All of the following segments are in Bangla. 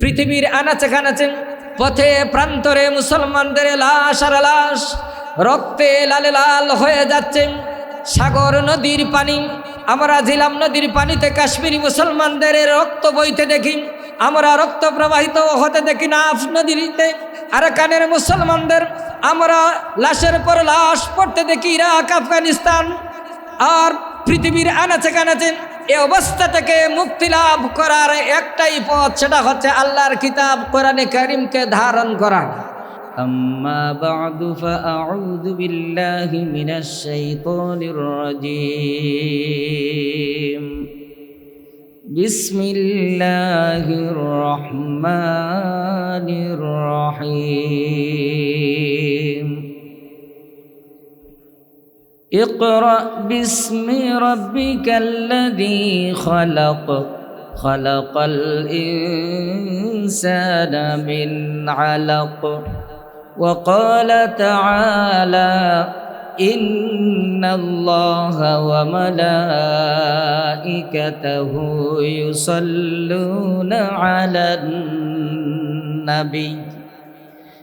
পৃথিবীর আনাচে কানাচে পথে প্রান্তরে মুসলমানদের লাশ আর লাশ, রক্তে লালে লাল হয়ে যাচ্ছে। সাগর নদীর পানি, আমরা ঝিলাম নদীর পানিতে কাশ্মীরি মুসলমানদের রক্ত বইতে দেখি। আমরা রক্ত প্রবাহিত হতে দেখি না আফ নদীতে আরাকানের মুসলমানদের আমরা লাশের পর লাশ পড়তে দেখি ইরাক, আফগানিস্তান। আর পৃথিবীর আনাচে কানাচে এ অবস্থা থেকে মুক্তি লাভ করার একটাই পথ সেটা হচ্ছে আল্লাহর কিতাব কোরআনে করিমকে ধারণ করা أما بعد فأعوذ بالله من الشيطان الرجيم بسم الله الرحمن الرحيم اقرأ باسم ربك الذي خلق. خلق الإنسان من علق. وقال تعالى إن الله وملائكته يصلون على النبي.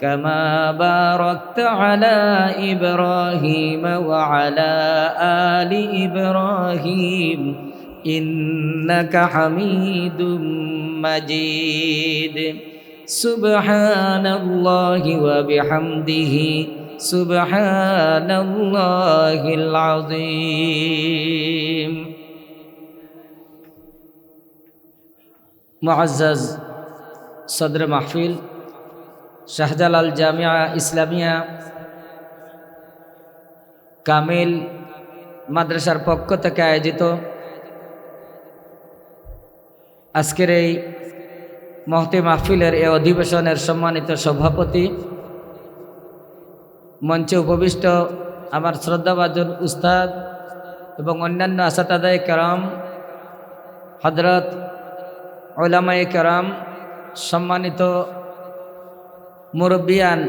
كما باركت على إبراهيم وعلى آل إبراهيم إنك حميد مجيد. سبحان الله وبحمده سبحان الله العظيم. معزز صدر محفل শাহজালাল জামিয়া ইসলামিয়া, কামিল মাদ্রাসার পক্ষ থেকে আয়োজিত আজকের এই মহতি মাহফিলের এই অধিবেশনের সম্মানিত সভাপতি মঞ্চে উপবিষ্ট আমার শ্রদ্ধাভাজন উস্তাদ এবং অন্যান্য আসাতাদায় কেরাম হজরত ওলামায়ে কেরাম, সম্মানিত মুরব্বিয়ান,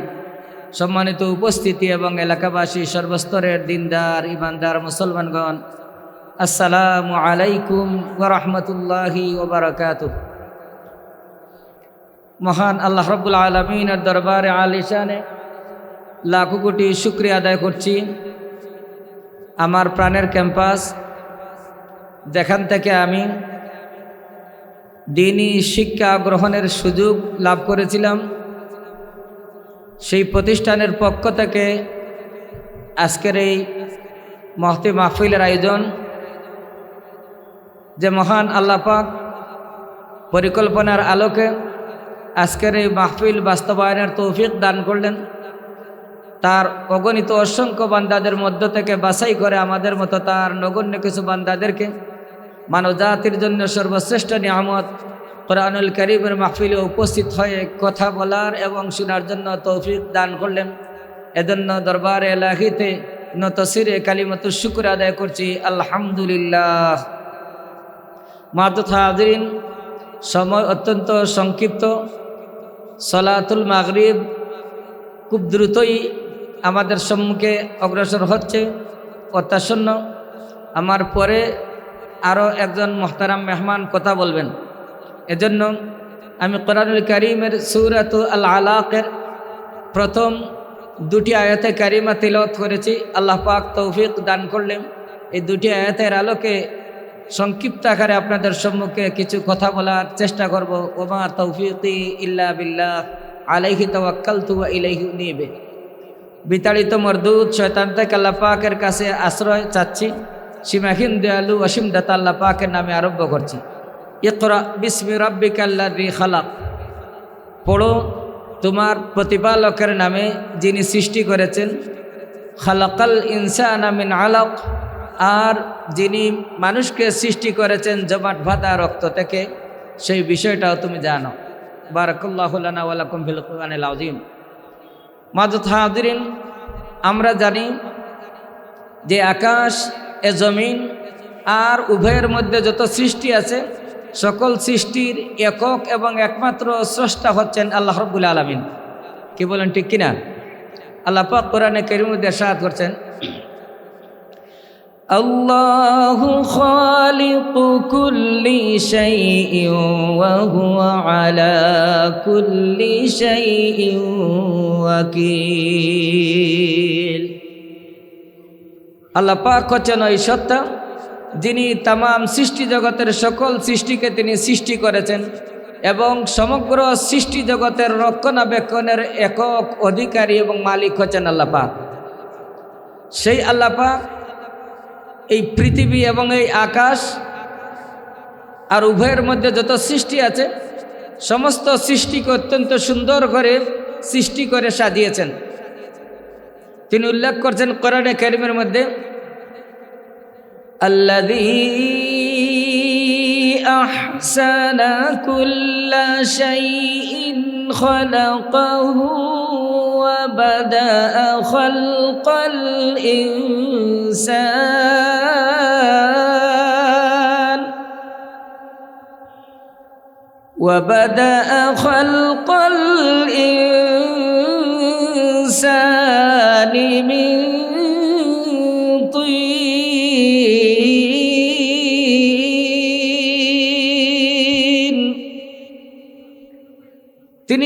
সম্মানিত উপস্থিতি এবং এলাকাবাসী, সর্বস্তরের দিনদার, ইমানদার মুসলমানগণ, আসসালামু আলাইকুম ওরহমতুল্লাহি ওবরাকাত মহান আল্লাহ রব্বুল আলমিনের দরবারে আলিশানে লাখো কোটি শুক্রিয়া আদায় করছি। আমার প্রাণের ক্যাম্পাস, যেখান থেকে আমি দিনই শিক্ষা গ্রহণের সুযোগ লাভ করেছিলাম। সেই প্রতিষ্ঠানের পক্ষ থেকে আজকের এই মহতি মাহফিলের আয়োজন যে মহান আল্লাপাক পরিকল্পনার আলোকে আজকের এই মাহফিল বাস্তবায়নের তৌফিক দান করলেন। তার অগণিত অসংখ্য বান্দাদের মধ্য থেকে বাছাই করে আমাদের মতো তার নগণ্য কিছু বান্দাদেরকে মানব জাতির জন্য সর্বশ্রেষ্ঠ নিয়ামত কোরআনুল করিমের মাহফিলে উপস্থিত হয়ে কথা বলার এবং শোনার জন্য তৌফিক দান করলেন। এজন্য দরবারে এলাহিতে নতসিরে কালিমত শুক্র আদায় করছি। আলহামদুলিল্লাহ। মাদুত হাজরিন, সময় অত্যন্ত সংক্ষিপ্ত। সলাতুল মাগরিব খুব দ্রুতই আমাদের সম্মুখে অগ্রসর হচ্ছে। অত্যাসন্ন। আমার পরে আরও একজন মোহতারাম মেহমান কথা বলবেন। এজন্য আমি কোরআনুল করিমের সুরাত আল আলাকের প্রথম দুটি আয়াতে কারিমা তিলত করেছি। আল্লাহ পাক তৌফিক দান করলেন। এই দুটি আয়াতের আলোকে সংক্ষিপ্ত আকারে আপনাদের সম্মুখে কিছু কথা বলার চেষ্টা করব। ওমা তৌফিকি ইল্লা বিল্লাহ, আলাইহি তওয়াক্কাল তু ইলাইহি নিবে বিতাড়িত মরদুদ শয়তান থেকে আল্লাহ পাকের কাছে আশ্রয় চাচ্ছি। সীমাহীন দয়ালু অসীম দাতা আল্লাহ পাকের নামে আরম্ভ করছি। ইকরা বিসমি রব্বিকাল্লাদি খালাক। পড়ো, তোমার প্রতিপালকের নামে যিনি সৃষ্টি করেছেন, খালাকাল ইনসান আমিন আলাক, আর যিনি মানুষকে সৃষ্টি করেছেন জমাট, ভাতা, রক্ত থেকে, সেই বিষয়টাও তুমি জানো। বারাকুল্লাহুল্লানা ওয়ালাকুম ফিল কুরআনিল আযীম। মাজুদ হাদিরিন আমরা জানি যে আকাশ, এ জমিন, আর উভয়ের মধ্যে যত সৃষ্টি আছে সকল সৃষ্টির একক এবং একমাত্র স্রষ্টা হচ্ছেন আল্লাহ রব্বুল আলমিন কি বলেন ঠিক কিনা আল্লাহ পাক কোরআনে কেরিম মধ্যে সাহায্য করছেন الله خالق كل شيء وهو على كل شيء وكيل আল্লাহ পাক হচ্ছেন ওই সত্তা যিনি তাম সৃষ্টি জগতের সকল সৃষ্টিকে তিনি সৃষ্টি করেছেন এবং সমগ্র সৃষ্টি জগতের রক্ষণাবেক্ষণের একক অধিকারী এবং মালিক হচ্ছেন আল্লাহ পাক। সেই আল্লাপা এই পৃথিবী এবং এই আকাশ আর উভয়ের মধ্যে যত সৃষ্টি আছে, সমস্ত সৃষ্টিকে অত্যন্ত সুন্দর করে সৃষ্টি করে সাজিয়েছেন। তিনি উল্লেখ করছেন কোরআনে কারিমের মধ্যে الذي أحسن كل شيء خلقه وبدأ خلق الإنسان وبدأ خلق الإنسان من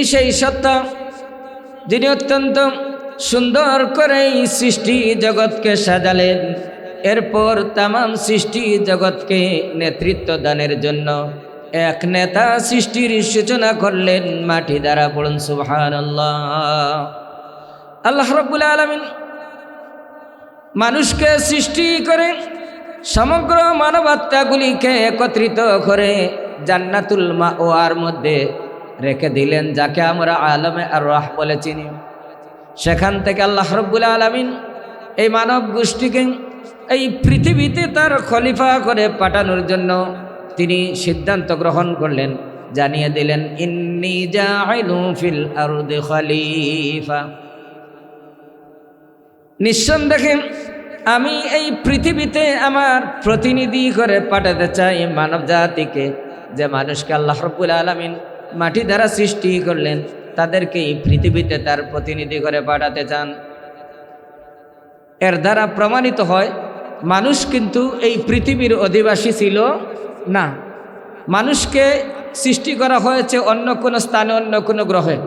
সেই সত্তা যিনি অত্যন্ত সুন্দর করে সৃষ্টি জগৎকে সাজালেন, এরপর তাম সৃষ্টি জগৎকে নেতৃত্ব দানের জন্য এক নেতা সৃষ্টির সূচনা করলেন মাটি দ্বারা পড়ুন সুহান আল্লাহ রব্বুল আলমিন মানুষকে সৃষ্টি করে সমগ্র মানবাত্মাগুলিকে একত্রিত করে জান্নাতুল মা ও আর মধ্যে রেখে দিলেন, যাকে আমরা আলমে আর রাহ বলে চিনি। সেখান থেকে আল্লাহ রব্বুল আলমিন এই মানব গোষ্ঠীকে এই পৃথিবীতে তার খলিফা করে পাঠানোর জন্য তিনি সিদ্ধান্ত গ্রহণ করলেন, জানিয়ে দিলেন, ইন্নি ফিল খলিফা। নিঃসন্দেহে আমি এই পৃথিবীতে আমার প্রতিনিধি করে পাঠাতে চাই মানব জাতিকে যে মানুষকে আল্লাহ রব্বুল আলমিন মাটি দ্বারা সৃষ্টি করলেন, তাদেরকে এই পৃথিবীতে তার প্রতিনিধি করে পাঠাতে চান। এর দ্বারা প্রমাণিত হয়, মানুষ কিন্তু এই পৃথিবীর অধিবাসী ছিল না। মানুষকে সৃষ্টি করা হয়েছে অন্য কোনো স্থানে, অন্য কোনো গ্রহে।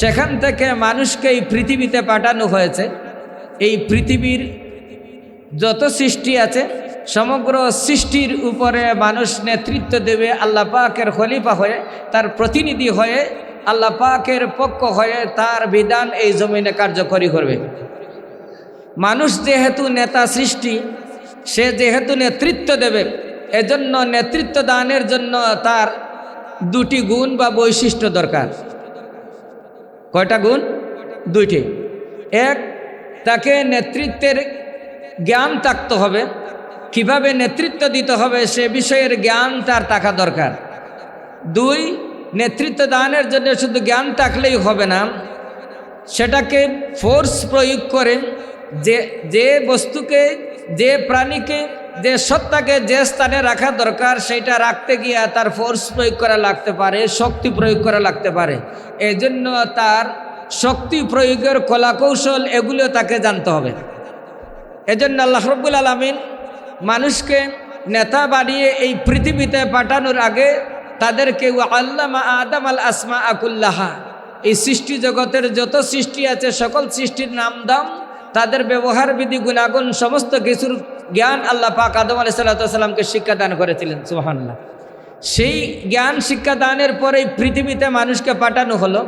সেখান থেকে মানুষকে এই পৃথিবীতে পাঠানো হয়েছে। এই পৃথিবীর যত সৃষ্টি আছে সমগ্র সৃষ্টির উপরে মানুষ নেতৃত্ব দেবে আল্লাহ পাকের খলিফা হয়ে, তার প্রতিনিধি হয়ে, আল্লাহ পাকের পক্ষ হয়ে তার বিধান এই জমিনে কার্যকরী করবে। মানুষ যেহেতু নেতা সৃষ্টি, সে যেহেতু নেতৃত্ব দেবে, এজন্য নেতৃত্ব দানের জন্য তার দুটি গুণ বা বৈশিষ্ট্য দরকার। কয়টা গুণ? দুইটি। এক, তাকে নেতৃত্বের জ্ঞান থাকতে হবে। কীভাবে নেতৃত্ব দিতে হবে সে বিষয়ের জ্ঞান তার থাকা দরকার। দুই, নেতৃত্ব দানের জন্য শুধু জ্ঞান থাকলেই হবে না, সেটাকে ফোর্স প্রয়োগ করে যে যে বস্তুকে, যে প্রাণীকে, যে সত্তাকে যে স্থানে রাখা দরকার সেটা রাখতে গিয়ে তার ফোর্স প্রয়োগ করা লাগতে পারে, শক্তি প্রয়োগ করা লাগতে পারে। এই জন্য তার শক্তি প্রয়োগের কলাকৌশল এগুলো তাকে জানতে হবে। এজন্য আল্লাহ রব্বুল আলমিন মানুষকে নেতা বানিয়ে এই পৃথিবীতে পাঠানোর আগে তাদেরকে আল্লামা আদম আল আসমা আকুল্লাহা। এই সৃষ্টি জগতের যত সৃষ্টি আছে, সকল সৃষ্টির নাম দাম তাদের ব্যবহার বিধি, গুণাগুণ, সমস্ত কিছুর জ্ঞান আল্লাহ পাক আদম আলি সাল্লাতামকে শিক্ষাদান করেছিলেন সুহান্লাহ সেই জ্ঞান শিক্ষাদানের পরেই পৃথিবীতে মানুষকে পাঠানো হলো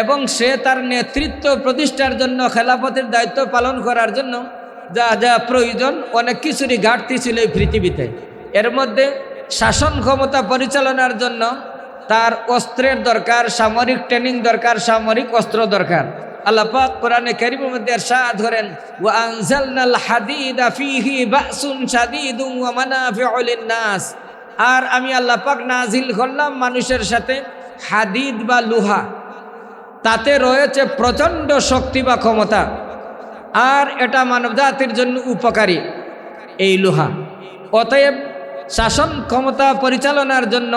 এবং সে তার নেতৃত্ব প্রতিষ্ঠার জন্য, খেলাফতের দায়িত্ব পালন করার জন্য যা যা প্রয়োজন, অনেক কিছুরই ঘাটতি ছিল এই পৃথিবীতে। এর মধ্যে শাসন ক্ষমতা পরিচালনার জন্য তার অস্ত্রের দরকার, সামরিক ট্রেনিং দরকার, সামরিক অস্ত্র দরকার। আল্লাহ পাক কোরআনে কারিমের মধ্যে এরশাদ করেন, ওয়া আনজালনাল হাদিদা ফীহি বাসুন শাদীদুন ওয়া মানাফিউ লিন-নাস। আর আমি আল্লাহ পাক নাজিল করলাম মানুষের সাথে হাদিদ বা লোহা। তাতে রয়েছে প্রচণ্ড শক্তি বা ক্ষমতা। আর এটা মানবজাতির জন্য উপকারী এই লোহা। অতএব শাসন ক্ষমতা পরিচালনার জন্য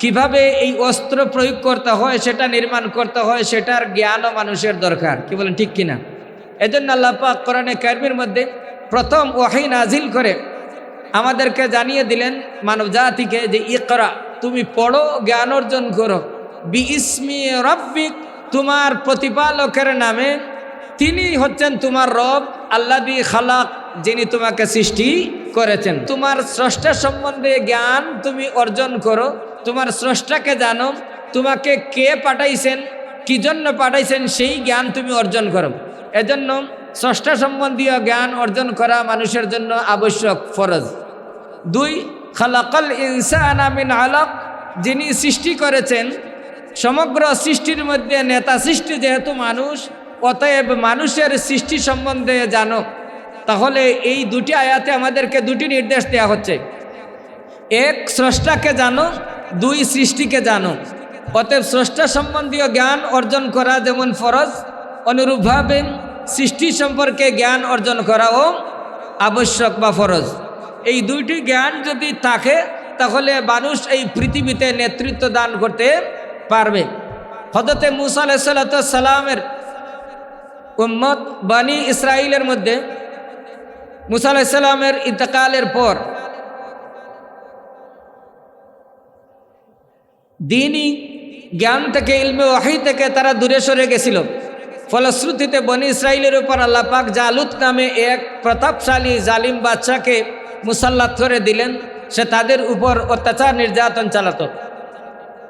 কীভাবে এই অস্ত্র প্রয়োগ করতে হয়, সেটা নির্মাণ করতে হয়, সেটার জ্ঞানও মানুষের দরকার। কি বলেন, ঠিক কিনা? এজন্য আল্লাহ পাক কোরআনে কার্মির মধ্যে প্রথম ওয়াহি নাজিল করে আমাদেরকে জানিয়ে দিলেন মানব জাতিকে যে, ইকরা, তুমি পড়ো, জ্ঞান অর্জন করো। বি ইসমি রব্বিক, তোমার প্রতিপালকের নামে তিনি হচ্ছেন তোমার রব, আল্লাদি খালাক, যিনি তোমাকে সৃষ্টি করেছেন। তোমার স্রষ্টা সম্বন্ধে জ্ঞান তুমি অর্জন করো। তোমার স্রষ্টাকে জানো, তোমাকে কে পাঠাইছেন কি জন্য পাঠাইছেন, সেই জ্ঞান তুমি অর্জন করো। এজন্য স্রষ্টা সম্বন্ধীয় জ্ঞান অর্জন করা মানুষের জন্য আবশ্যক ফরজ। দুই, খালাকল ইনসান আমিন আলক, যিনি সৃষ্টি করেছেন, সমগ্র সৃষ্টির মধ্যে নেতা সৃষ্টি যেহেতু মানুষ অতএব মানুষের সৃষ্টি সম্বন্ধে জানো। তাহলে এই দুটি আয়াতে আমাদেরকে দুটি নির্দেশ দেওয়া হচ্ছে। এক, স্রষ্টাকে জানো, দুই, সৃষ্টিকে জানো। অতএব স্রষ্টা সম্বন্ধীয় জ্ঞান অর্জন করা যেমন ফরজ, অনুরূপভাবে সৃষ্টি সম্পর্কে জ্ঞান অর্জন করাও আবশ্যক বা ফরজ। এই দুইটি জ্ঞান যদি থাকে, তাহলে মানুষ এই পৃথিবীতে নেতৃত্ব দান করতে পারবে। হজরতে মুসা আলাইসাল্লামের উম্মত বানি ইসরায়েলের মধ্যে মুসা আলাইসাল্লামের ইন্তকালের পর দিনই জ্ঞান থেকে, ইলমে ওয়াহি থেকে তারা দূরে সরে গেছিল। ফলশ্রুতিতে বনি ইসরায়েলের উপর আল্লাহ পাক জালুত নামে এক প্রতাপশালী জালিম বাচ্চাকে মুসাল্লাত করে দিলেন। সে তাদের উপর অত্যাচার নির্যাতন চালাতো।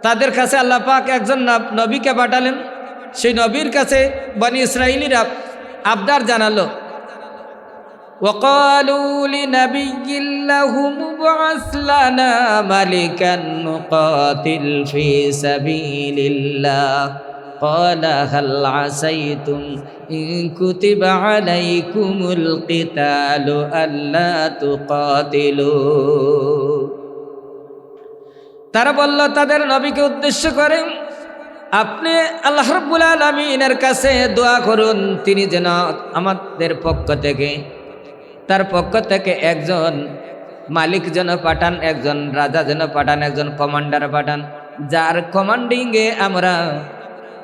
তাদের কাছে আল্লাহ পাক একজন নবীকে পাঠালেন। সেই নবীর কাছে বনি ইসরায়েলিরা আবদার জানালো وقالوا لنبي لهم ابعث لنا ملكا نقاتل في سبيل الله قال هل عسيتم إن كتب عليكم القتال ألا تقاتلوا তারা বলল তাদের নবীকে উদ্দেশ্য করে আপনি আল্লাহ রব্বুল আলমিনের কাছে দোয়া করুন, তিনি যেন আমাদের পক্ষ থেকে, তার পক্ষ থেকে একজন মালিক যেন পাঠান, একজন রাজা যেন পাঠান, একজন কমান্ডার পাঠান, যার কমান্ডিংয়ে আমরা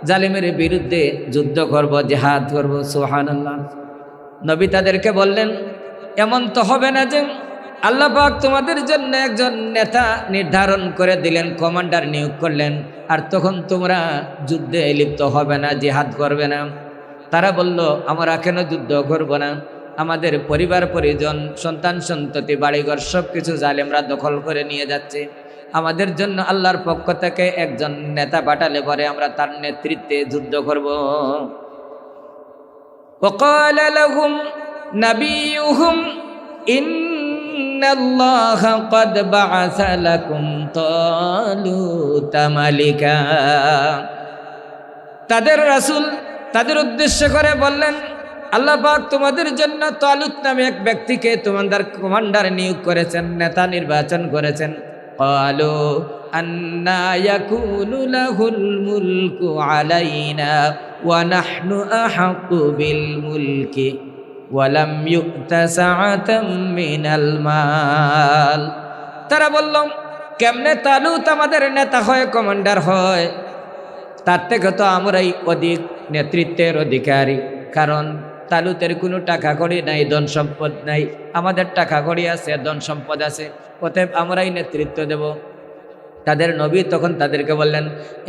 জালিমের বিরুদ্ধে যুদ্ধ করব, জেহাদ করব সোহান আল্লাহ নবী তাদেরকে বললেন, এমন তো হবে না যে আল্লাহ পাক তোমাদের জন্য একজন নেতা নির্ধারণ করে দিলেন, কমান্ডার নিয়োগ করলেন, আর তখন তোমরা যুদ্ধে লিপ্ত হবে না, জেহাদ করবে না। তারা বলল, আমরা কেন যুদ্ধ করব না? আমাদের পরিবার, পরিজন, সন্তান, সন্ততি, বাড়িঘর সব কিছু জালেমরা দখল করে নিয়ে যাচ্ছে। আমাদের জন্য আল্লাহর পক্ষ থেকে একজন নেতা পাঠালে পরে আমরা তার নেতৃত্বে যুদ্ধ করব। ওকাল নাবিউহুম ইন إن الله قد بعث لكم طالوت ملكا তাদের রাসূল তাদের উদ্দেশ্য করে বললেন আল্লাহ পাক তোমাদের জন্য তালুত নামে এক ব্যক্তিকে তোমাদের কমান্ডার নিয়োগ করেছেন নেতা নির্বাচন করেছেন قالوا أنا يكون له الملك علينا ونحن أحق بالملك ওয়ালাম মিনাল মাল। তারা বলল, কেমনে তালুত আমাদের নেতা হয় কমান্ডার হয়? তার থেকে তো আমরাই অধিক নেতৃত্বের অধিকারী। কারণ তালুতের কোনো টাকা কড়ি নাই, ধন সম্পদ নাই। আমাদের টাকা কড়ি আছে, ধন সম্পদ আছে। অতএব আমরাই নেতৃত্ব দেব। তাদের নবী তখন তাদেরকে বললেন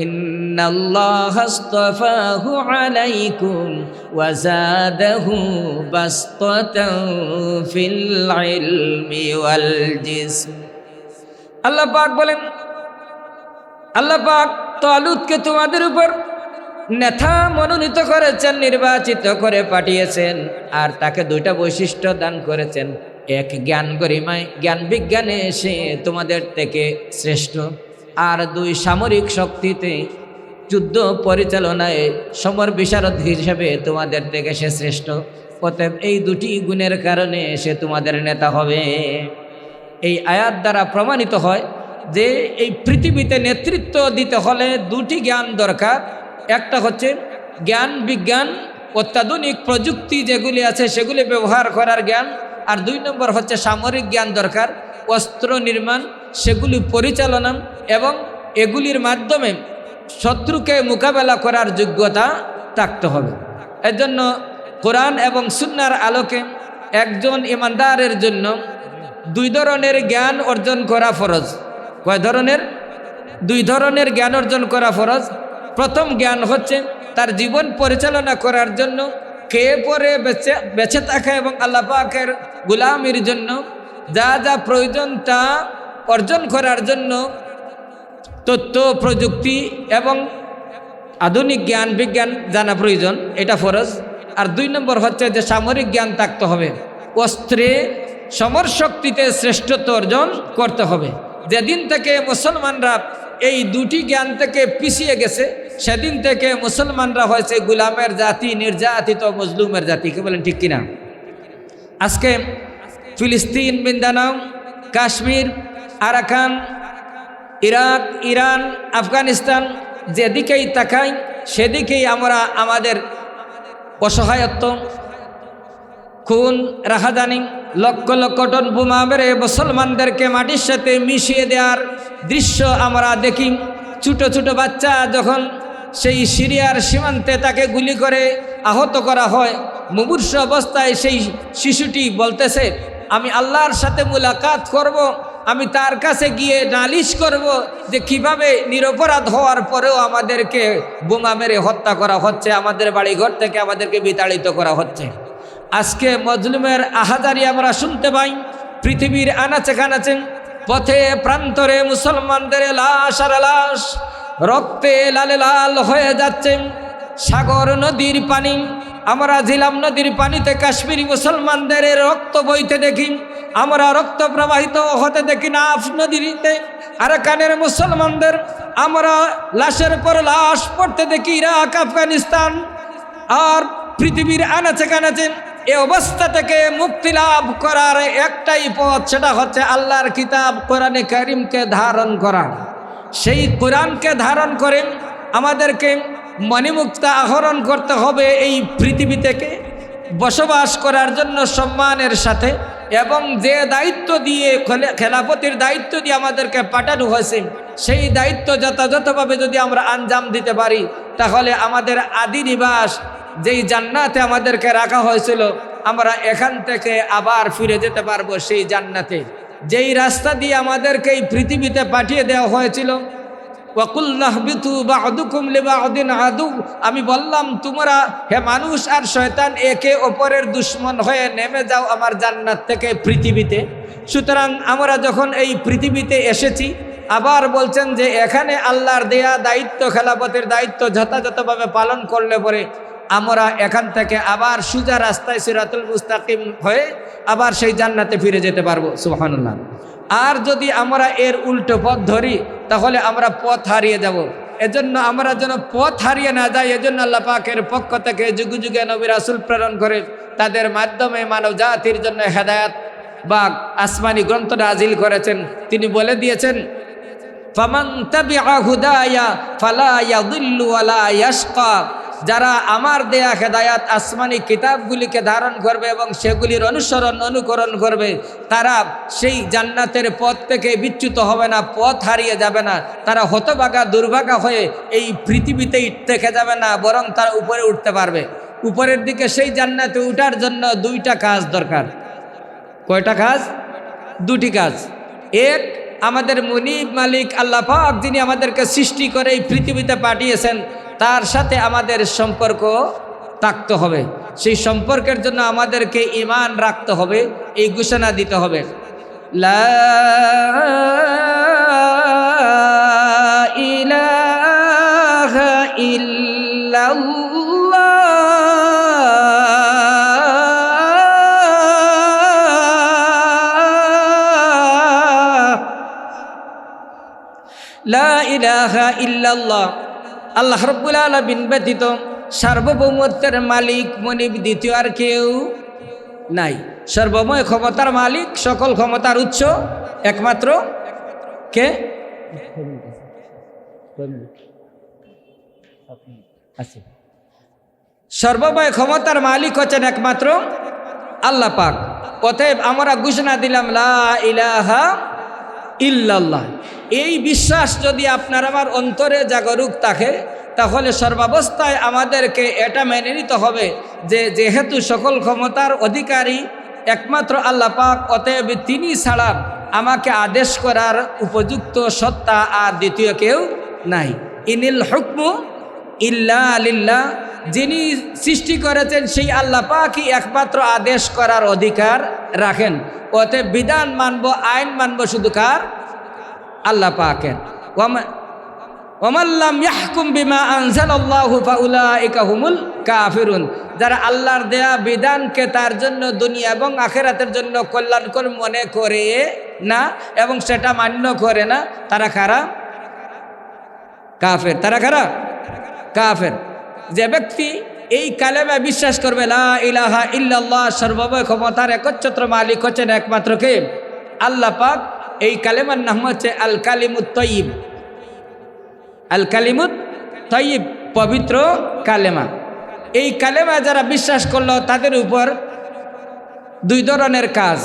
ইন্নাল্লাহাস্তাফাহু আলাইকুম ওয়াজাদাহু বাসতাতান ফিল ইলমি আল্লাহ পাক বলেন, আল্লাহ পাক তালুতকে তোমাদের উপর নেথা মনোনীত করেছেন, নির্বাচিত করে পাঠিয়েছেন, আর তাকে দুইটা বৈশিষ্ট্য দান করেছেন। এক জ্ঞান গরিমায় জ্ঞান বিজ্ঞানে সে তোমাদের থেকে শ্রেষ্ঠ। আর দুই সামরিক শক্তিতে যুদ্ধ পরিচালনায় সমর বিশারদ হিসেবে তোমাদের থেকে সে শ্রেষ্ঠ। অতএব এই দুটি গুণের কারণে সে তোমাদের নেতা হবে। এই আয়াত দ্বারা প্রমাণিত হয় যে এই পৃথিবীতে নেতৃত্ব দিতে হলে দুটি জ্ঞান দরকার। একটা হচ্ছে জ্ঞান বিজ্ঞান, অত্যাধুনিক প্রযুক্তি যেগুলি আছে সেগুলি ব্যবহার করার জ্ঞান। আর দুই নম্বর হচ্ছে সামরিক জ্ঞান দরকার। অস্ত্র নির্মাণ, সেগুলি পরিচালনা এবং এগুলির মাধ্যমে শত্রুকে মোকাবেলা করার যোগ্যতা থাকতে হবে। এজন্য কোরআন এবং সুন্নার আলোকে একজন ইমানদারের জন্য দুই ধরনের জ্ঞান অর্জন করা ফরজ। কয় ধরনের? দুই ধরনের জ্ঞান অর্জন করা ফরজ। প্রথম জ্ঞান হচ্ছে তার জীবন পরিচালনা করার জন্য কে পরে বেঁচে বেঁচে থাকা এবং আল্লাহ পাকের গুলামির জন্য যা যা প্রয়োজন তা অর্জন করার জন্য তথ্য, প্রযুক্তি এবং আধুনিক জ্ঞান, বিজ্ঞান জানা প্রয়োজন। এটা ফরজ। আর দুই নম্বর হচ্ছে যে সামরিক জ্ঞান থাকতে হবে। অস্ত্রে সমর শক্তিতে শ্রেষ্ঠত্ব অর্জন করতে হবে। যেদিন থেকে মুসলমানরা এই দুটি জ্ঞান থেকে পিছিয়ে গেছে, সেদিন থেকে মুসলমানরা হয়েছে গুলামের জাতি, নির্যাতিত, মজলুমের জাতি। কে বলেন ঠিক কিনা? আজকে ফিলিস্তিন Mindanao Kashmir, Arakan, Iraq, Iran, Afghanistan, যেদিকেই তাকাই, সেদিকেই আমরা আমাদের অসহায়ত্ব, খুন, রাহাদানি, লক্ষ লক্ষ টন বোমা মেরে মুসলমানদেরকে মাটির সাথে মিশিয়ে দেওয়ার দৃশ্য আমরা দেখি। ছোট ছোট বাচ্চা যখন সেই সিরিয়ার সীমান্তে তাকে গুলি করে আহত করা হয়, মুমূর্ষ অবস্থায় সেই শিশুটি বলতেছে আমি আল্লাহর সাথে মুলাকাত করব। আমি তার কাছে গিয়ে নালিশ করব যে কীভাবে নিরপরাধ হওয়ার পরেও আমাদেরকে বোমা মেরে হত্যা করা হচ্ছে, আমাদের বাড়িঘর থেকে আমাদেরকে বিতাড়িত করা হচ্ছে আজকে মজলুমের আহাজারি আমরা শুনতে পাই, পৃথিবীর আনাচে কানাচে, পথে প্রান্তরে মুসলমানদের লাশ আর লাশ, রক্তে লালে লাল হয়ে যাচ্ছে, সাগর, নদীর পানি আমরা ঝিলাম নদীর পানিতে কাশ্মীরি মুসলমানদের রক্ত বইতে দেখি, আমরা রক্ত প্রবাহিত হতে দেখি না আফ নদীতে। আরাকানের মুসলমানদের আমরা লাশের পর লাশ পড়তে দেখি ইরাক, আফগানিস্তান। আর পৃথিবীর আনাচে কানাচে এ অবস্থা থেকে মুক্তি লাভ করার একটাই পথ, সেটা হচ্ছে আল্লাহর কিতাব কোরআনে করিমকে ধারণ করা। সেই কোরআনকে ধারণ করে আমাদেরকে মণিমুক্তা আহরণ করতে হবে এই পৃথিবী থেকে, বসবাস করার জন্য সম্মানের সাথে এবং যে দায়িত্ব দিয়ে খেলা- খেলাপতির দায়িত্ব দিয়ে আমাদেরকে পাঠানো হয়েছে, সেই দায়িত্ব যথাযথভাবে যদি আমরা আঞ্জাম দিতে পারি, তাহলে আমাদের আদি নিবাস যেই জান্নাতে আমাদেরকে রাখা হয়েছিল, আমরা এখান থেকে আবার ফিরে যেতে পারব সেই জান্নাতে। যেই রাস্তা দিয়ে আমাদেরকে এই পৃথিবীতে পাঠিয়ে দেওয়া হয়েছিল আদু। আমি বললাম, তোমরা হে মানুষ আর শয়তান একে অপরের দুশ্মন হয়ে নেমে যাও আমার জান্নাত থেকে পৃথিবীতে। সুতরাং আমরা যখন এই পৃথিবীতে এসেছি, আবার বলছেন যে এখানে আল্লাহর দেয়া দায়িত্ব খেলাপথের দায়িত্ব যথাযথভাবে পালন করলে পরে আমরা এখান থেকে আবার সুজা রাস্তায় সিরাতুল মুস্তাকিম হয়ে আবার সেই জান্নাতে ফিরে যেতে পারব। সুবহানাল্লাহ। আর যদি আমরা এর উল্টো পথ ধরি, তাহলে আমরা পথ হারিয়ে যাব। এজন্য আমরা যেন পথ হারিয়ে না যাই, এজন্য আল্লাহ পাকের পক্ষ থেকে যুগে যুগে নবী রাসুল প্রেরণ করে তাদের মাধ্যমে মানব জাতির জন্য হেদায়াত বা আসমানি গ্রন্থ নাজিল করেছেন। তিনি বলে দিয়েছেন, ফামান তাবিআ হুদায়া ফালা ইয়াদিল্লু ওয়ালা ইয়াশকা। যারা আমার দেয়া হেদায়াত আসমানি কিতাবগুলিকে ধারণ করবে এবং সেগুলির অনুসরণ, অনুকরণ করবে, তারা সেই জান্নাতের পথ থেকে বিচ্যুত হবে না, পথ হারিয়ে যাবে না। তারা হতবাগা দুর্ভাগা হয়ে এই পৃথিবীতেই থেকে যাবে না, বরং তারা উপরে উঠতে পারবে। উপরের দিকে সেই জান্নাতে উঠার জন্য দুইটা কাজ দরকার। কয়টা কাজ? দুটি কাজ। এক, আমাদের মুনিব মালিক আল্লাহ পাক যিনি আমাদেরকে সৃষ্টি করে এই পৃথিবীতে পাঠিয়েছেন তার সাথে আমাদের সম্পর্ক থাকতে হবে। সেই সম্পর্কের জন্য আমাদেরকে ইমান রাখতে হবে, এই ঘোষণা দিতে হবে। লা ইলাহা ইল্লাল্লাহ। আল্লাহ রব্বুল আলামিন ব্যতীত সার্বভৌমত্বের মালিক, মনিব, দ্বিতীয় আর কেউ নাই। সর্বময় ক্ষমতার মালিক, সকল ক্ষমতার উৎস একমাত্র কে? সর্বময় ক্ষমতার মালিক হচ্ছেন একমাত্র আল্লাহ পাক। অতএব আমরা ঘোষণা দিলাম, লা ইলাহা ইল্লাল্লাহ। এই বিশ্বাস যদি আপনার আমার অন্তরে জাগরুক থাকে, তাহলে সর্বাবস্থায় আমাদেরকে এটা মেনে নিতে হবে যে যেহেতু সকল ক্ষমতার অধিকারী, একমাত্র আল্লাহ পাক, অতএব তিনি ছাড়া আমাকে আদেশ করার উপযুক্ত সত্তা আর দ্বিতীয় কেউ নাই। ইনিল হুকমু ইল্লা আলিল্লাহ যিনি সৃষ্টি করেছেন, সেই আল্লাহ পাকই একমাত্র আদেশ করার অধিকার রাখেন। অতএব বিধান মানব, আইন মানব শুধু কার? আল্লাহ পাকের। ওমাল্লাম ইয়াহকুম বিমা আনজালাল্লাহু ফাউলাইকা হুমুল কাফিরুন। যারা আল্লাহর দেয়া বিধানকে তার জন্য দুনিয়া এবং আখেরাতের জন্য কল্যাণকর মনে করে না এবং সেটা মান্য করে না, তারা খারা কাফের। তারা খারা কাফের। যে ব্যক্তি এই কালেমা বিশ্বাস করবে, লা ইলাহা ইল্লাল্লাহ সর্বময় ক্ষমতার একচ্ছত্র মালিক হচ্ছেন একমাত্র কে? আল্লাহ পাক। এই কালেমার নাম হচ্ছে আল কালিমুত তয়িব। আল কালিমুত তয়িব, পবিত্র কালেমা। এই কালেমা যারা বিশ্বাস করল, তাদের উপর দুই ধরনের কাজ।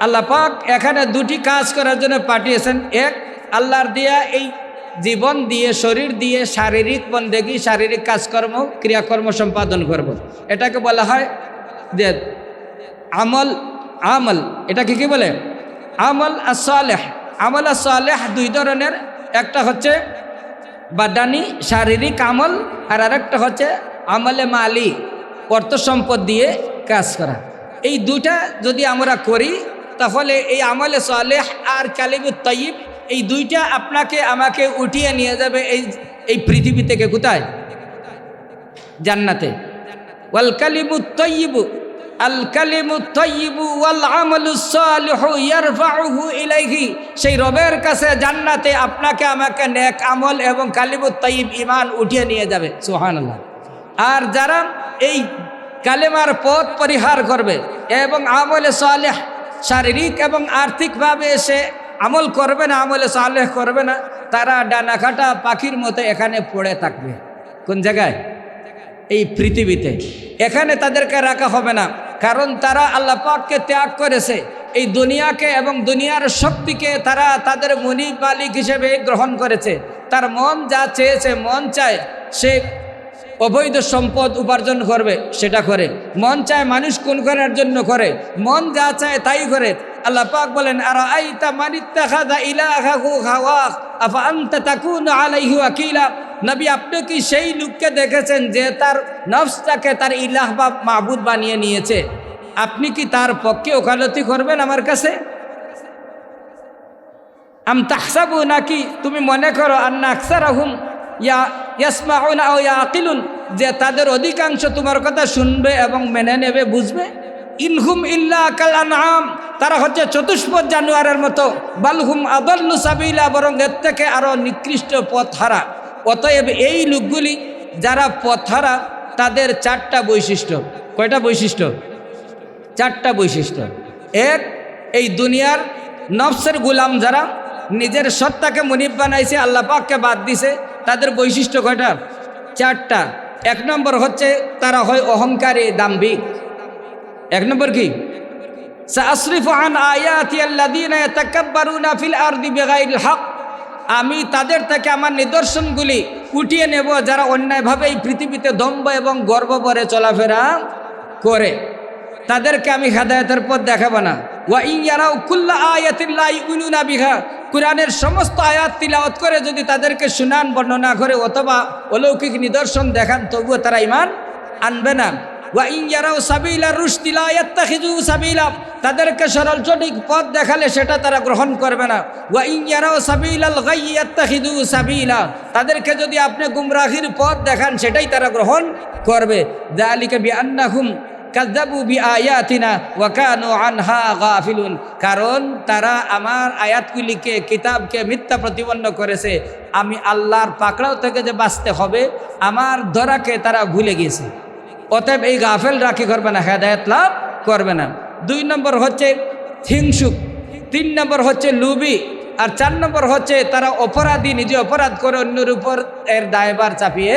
আল্লাহ পাক এখানে দুটি কাজ করার জন্য পাঠিয়েছেন। এক, আল্লাহর দিয়া এই জীবন দিয়ে, শরীর দিয়ে, শারীরিক বন্দেগি, শারীরিক কাজকর্ম, ক্রিয়াকর্ম সম্পাদন করব। এটাকে বলা হয় যে আমল আমল। এটাকে কি বলে? আমল আসালেহ আমল আসালেহ দুই ধরনের। একটা হচ্ছে বাদানি, শারীরিক আমল, আর আরেকটা হচ্ছে আমলে মালি, অর্থ সম্পদ দিয়ে কাজ করা। এই দুটা যদি আমরা করি, তাহলে এই আমলে সালেহ আর কালিমুত তয়িব এই দুইটা আপনাকে আমাকে উঠিয়ে নিয়ে যাবে এই এই পৃথিবী থেকে কোথায়? জান্নাতে। সেই রবের কাছে জান্নাতে আপনাকে আমাকে নেক আমল এবং কালিমুত তয়িব ঈমান উঠিয়ে নিয়ে যাবে। সুবহানাল্লাহ। আর যারা এই কালেমার পথ পরিহার করবে এবং আমলে সালেহ, শারীরিক এবং আর্থিকভাবে সে আমল করবে না, আমলে সালেহ করবে না, তারা ডানা কাটা পাখির মতো এখানে পড়ে থাকবে। কোন জায়গায়? এই পৃথিবীতে। এখানে তাদেরকে রাখা হবে না, কারণ তারা আল্লাহ পাককে ত্যাগ করেছে। এই দুনিয়াকে এবং দুনিয়ার শক্তিকে তারা তাদের মনি মালিক হিসেবে গ্রহণ করেছে। তার মন যা চেয়েছে, মন চায়, সে অবৈধ সম্পদ উপার্জন করবে, সেটা করে। মন চায় মানুষ কোন করার জন্য করে। মন যা চায় তাই করে। আল্লাহ পাক বলেন আর আইতা মানিত্তাখাদা ইলাহাহু হাওয়া আফা আনতা তাকুনু আলাইহি ওয়াকিলা। নবী, আপনি কি সেই লোককে দেখেছেন যে তার নফসটাকে তার ইলাহ বা মাহবুদ বানিয়ে নিয়েছে? আপনি কি তার পক্ষে ওকালতি করবেন আমার কাছে? আম তাহসাবু নাকি? তুমি মনে করো আন্না আকসার আহুম ইয়া ইয়াসমাউনা ইয়া যে তাদের অধিকাংশ তোমার কথা শুনবে এবং মেনে নেবে, বুঝবে। ইনহুম ইল্লা তারা হচ্ছে চতুষ্পদ জানুয়ারের মতো। বালহুম আদল্লু সাবিলা, বরং এর থেকে আরও নিকৃষ্ট পথ হারা অতএব এই লোকগুলি যারা পথ হারা তাদের চারটা বৈশিষ্ট্য। কয়টা বৈশিষ্ট্য? চারটা বৈশিষ্ট্য। এক, এই দুনিয়ার নফসের গুলাম যারা, নিজের সত্তাকে মনিব বানাইছে, আল্লাহ পাককে বাদ দিছে। তাদের বৈশিষ্ট্য কয়টা? চারটা। এক নম্বর হচ্ছে তারা হয় অহংকারী দাম্ভিক এক নম্বর কি? আমি তাদের থেকে আমার নিদর্শনগুলি উঠিয়ে নেব যারা অন্যায়ভাবে এই পৃথিবীতে দম্ভ এবং গর্ব করে চলাফেরা করে। তাদেরকে আমি হেদায়তের পথ দেখাবো না। ওয়া কোরআনের সমস্ত আয়াত তিলাওয়াত করে যদি তাদেরকে শুনান বর্ণনা করে অথবা অলৌকিক নিদর্শন দেখান, তবুও তারা ইমান আনবে না। তাদেরকে সরল সঠিক পথ দেখালে সেটা তারা গ্রহণ করবে না। ওয়া ইয়ারাও সাবিলাল গাই ইয়াত্তাখিজু সাবিলা, তাদেরকে যদি আপনি গুমরাহির পথ দেখান, সেটাই তারা গ্রহণ করবে। যালিকা বিআন্নাহুম কাজ্জাবু বি আয়াতিনা ওয়া কানু আনহা গাফিলুন। কারণ তারা আমার আয়াতগুলিকে, কিতাবকে মিথ্যা প্রতিপন্ন করেছে। আমি আল্লাহর পাকড়াও থেকে যে বাঁচতে হবে, আমার ধরাকে তারা ভুলে গিয়েছে। অতএব এই গাফেল রাখি করবে না, হেদায়ত লাভ করবে না। দুই নম্বর হচ্ছে হিংসুক। তিন নম্বর হচ্ছে লুবি। আর চার নম্বর হচ্ছে তারা অপরাধী, নিজে অপরাধ করে অন্যের উপর এর দায়বার চাপিয়ে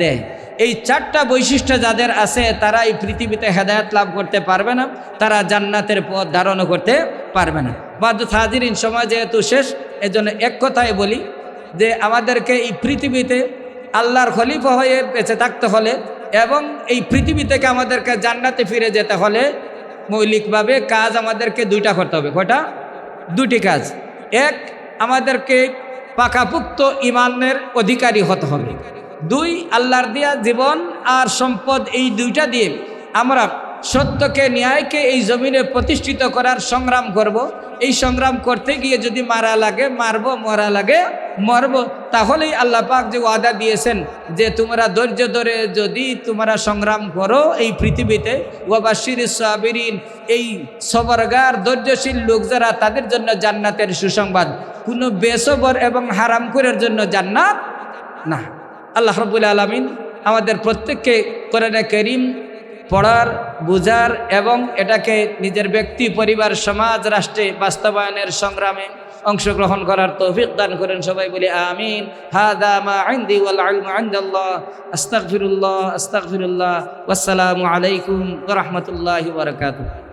দেয়। এই চারটা বৈশিষ্ট্য যাদের আছে, তারা এই পৃথিবীতে হেদায়ত লাভ করতে পারবে না, তারা জান্নাতের পথ ধারণ করতে পারবে না। বাদ হাজিরিন, সময় যেহেতু শেষ, এজন্য এক কথায় বলি যে আমাদেরকে এই পৃথিবীতে আল্লাহর খলিফা হয়ে বেঁচে থাকতে হলে এবং এই পৃথিবী থেকে আমাদেরকে জান্নাতে ফিরে যেতে হলে মৌলিকভাবে কাজ আমাদেরকে দুইটা করতে হবে। কয়টা? দুটি কাজ। এক, আমাদেরকে পাকাপুক্ত ইমানের অধিকারী হতে হবে। দুই, আল্লাহর দিয়া জীবন আর সম্পদ এই দুইটা দিয়ে আমরা সত্যকে, ন্যায়কে এই জমিনে প্রতিষ্ঠিত করার সংগ্রাম করব। এই সংগ্রাম করতে গিয়ে যদি মারা লাগে, মারব, মরা লাগে, মরব, তাহলেই আল্লাহ পাক যে ওয়াদা দিয়েছেন যে তোমরা ধৈর্য ধরে যদি তোমরা সংগ্রাম করো এই পৃথিবীতে ওয়াবাশির সাবিরিন, এই সবরগার ধৈর্যশীল লোক যারা, তাদের জন্য জান্নাতের সুসংবাদ কোনো বেসবর এবং হারামকুরের জন্য জান্নাত না আল্লাহ রবুল আলমিন আমাদের প্রত্যেককে কোরআনে করিম পড়ার, বুঝার এবং এটাকে নিজের ব্যক্তি, পরিবার, সমাজ, রাষ্ট্রে বাস্তবায়নের সংগ্রামে অংশগ্রহণ করার তৌফিক দান করেন সবাই বলি আমিন। হাদা মা আইন্দি ওয়াল ইলমু ইনদাল্লাহ। আস্তাগফিরুল্লাহ আলাইকুম রাহমাতুল্লাহি বারাকাতুহু।